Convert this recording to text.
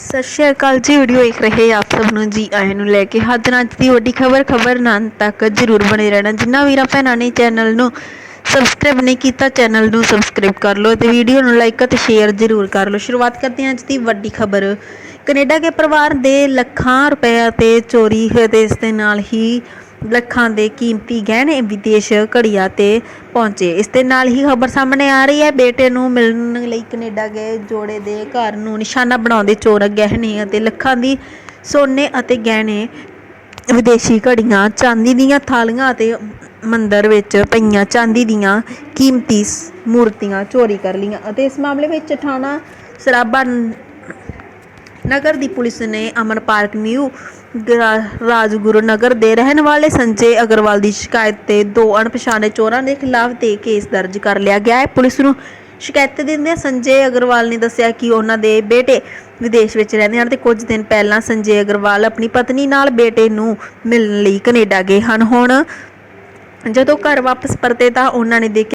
ਸਤਿ ਸ਼੍ਰੀ ਅਕਾਲ ਜੀ ਵੀਡੀਓ ਦੇਖ ਰਹੇ ਆਪ ਸਭ ਨੂੰ ਜੀ ਆਇਆਂ ਨੂੰ ਲੈ ਕੇ ਹਾਜ਼ਰ ਅੱਜ ਦੀ ਵੱਡੀ ਖਬਰ ਖਬਰ ਨਾਂ ਤੱਕ ਜਰੂਰ ਬਣੇ ਰਹਿਣਾ। ਜਿੰਨਾ ਵੀਰਾਂ ਭੈਣਾਂ ਨੇ ਚੈਨਲ ਨੂੰ ਸਬਸਕ੍ਰਾਈਬ ਨਹੀਂ ਕੀਤਾ ਚੈਨਲ ਨੂੰ ਸਬਸਕ੍ਰਾਈਬ ਕਰ ਲਓ ਤੇ ਵੀਡੀਓ ਨੂੰ ਲਾਈਕ ਅਤੇ ਸ਼ੇਅਰ ਜਰੂਰ ਕਰ ਲਓ। ਸ਼ੁਰੂਆਤ ਕਰਦੇ ਹਾਂ ਅੱਜ ਦੀ ਵੱਡੀ ਖਬਰ। ਕੈਨੇਡਾ ਦੇ ਪਰਿਵਾਰ ਦੇ ਲੱਖਾਂ ਰੁਪਏ ਤੇ ਚੋਰੀ ਹੋਏ ਤੇ ਇਸ ਦੇ ਨਾਲ ਹੀ ਲੱਖਾਂ ਦੇ ਕੀਮਤੀ ਗਹਿਣੇ ਵਿਦੇਸ਼ ਘੜੀਆਂ ਤੇ ਪਹੁੰਚੇ। ਇਸ ਦੇ ਨਾਲ ਹੀ ਖਬਰ ਸਾਹਮਣੇ ਆ ਰਹੀ ਹੈ, ਬੇਟੇ ਨੂੰ ਮਿਲਣ ਲਈ ਕੈਨੇਡਾ ਗਏ ਜੋੜੇ ਦੇ ਘਰ ਨੂੰ ਨਿਸ਼ਾਨਾ ਬਣਾਉਂਦੇ ਚੋਰ ਗਹਿਣੇ ਅਤੇ ਲੱਖਾਂ ਦੀ ਸੋਨੇ ਅਤੇ ਗਹਿਣੇ ਵਿਦੇਸ਼ੀ ਘੜੀਆਂ, ਚਾਂਦੀ ਦੀਆਂ ਥਾਲੀਆਂ ਅਤੇ ਮੰਦਰ ਵਿੱਚ ਪਈਆਂ ਚਾਂਦੀ ਦੀਆਂ ਕੀਮਤੀ ਮੂਰਤੀਆਂ ਚੋਰੀ ਕਰ ਲਈਆਂ ਅਤੇ ਇਸ ਮਾਮਲੇ ਵਿੱਚ ਥਾਣਾ ਸਰਾਭਾ ਨਗਰ ਦੀ ਪੁਲਿਸ ਨੇ ਅਮਨ ਪਾਰਕ ਨਿਊ ਰਾਜਗੁਰੂ ਨਗਰ ਦੇ ਰਹਿਣ ਵਾਲੇ ਸੰਜੇ ਅਗਰਵਾਲ ਦੀ ਸ਼ਿਕਾਇਤ ਤੇ ਦੋ ਅਣਪਛਾਤੇ ਚੋਰਾਂ ਦੇ ਖਿਲਾਫ ਤੇ ਕੇਸ ਦਰਜ ਕਰ ਲਿਆ ਗਿਆ ਹੈ। ਪੁਲਿਸ ਨੂੰ ਸ਼ਿਕਾਇਤ ਦਿੰਦੇ ਸੰਜੇ ਅਗਰਵਾਲ ਨੇ ਦੱਸਿਆ ਕਿ ਉਹਨਾਂ ਦੇ ਬੇਟੇ ਵਿਦੇਸ਼ ਵਿੱਚ ਰਹਿੰਦੇ ਹਨ ਤੇ ਕੁਝ ਦਿਨ ਪਹਿਲਾਂ ਸੰਜੇ ਅਗਰਵਾਲ ਆਪਣੀ ਪਤਨੀ ਨਾਲ ਬੇਟੇ ਨੂੰ ਮਿਲਣ ਲਈ ਕੈਨੇਡਾ ਗਏ ਹਨ। ਹੁਣ ਜਦੋਂ ਘਰ ਵਾਪਸ ਪਰਤੇ ਤਾਂ ਉਹਨਾਂ ਨੇ ਦੇਖਿਆ